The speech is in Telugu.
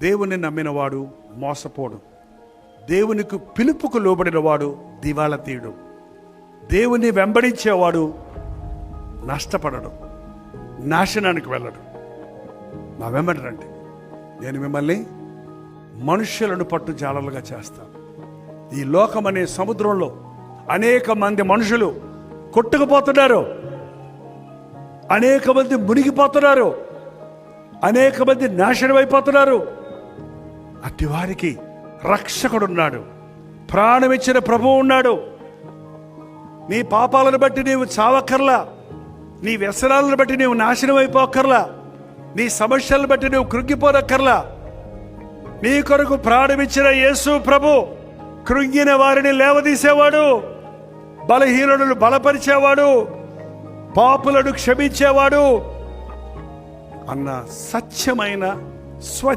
దేవుని నమ్మినవాడు మోసపోడు. దేవునికి పిలుపుకు లోబడినవాడు దివాళ తీయడు. దేవుని వెంబడించేవాడు నష్టపడడు. నాశనానికి వెళ్ళడు. నా వెంబడరండి నేను మిమ్మల్ని మనుషులను పట్టు జాలలుగా చేస్తాను ఈ లోకం అనే సముద్రంలో అనేక మంది మనుషులు కొట్టుకుపోతున్నారు. అనేక మంది మునిగిపోతున్నారు. అనేక మంది నాశనం అట్టివారికి వారికి రక్షకుడున్నాడు. ప్రాణమిచ్చిన ప్రభువు ఉన్నాడు. నీ పాపాలను బట్టి నీవు చావక్కర్లా. నీ వ్యసనాలను బట్టి నీవు నాశనం అయిపోక్కర్లా. నీ సమస్యలను బట్టి నువ్వు కృంగిపోనక్కర్లా నీ కొరకు ప్రాణమిచ్చిన యేసు ప్రభు కృంగిన వారిని లేవదీసేవాడు. బలహీనులను బలపరిచేవాడు. పాపులను క్షమించేవాడు. అన్న సత్యమైన స్వచ్ఛ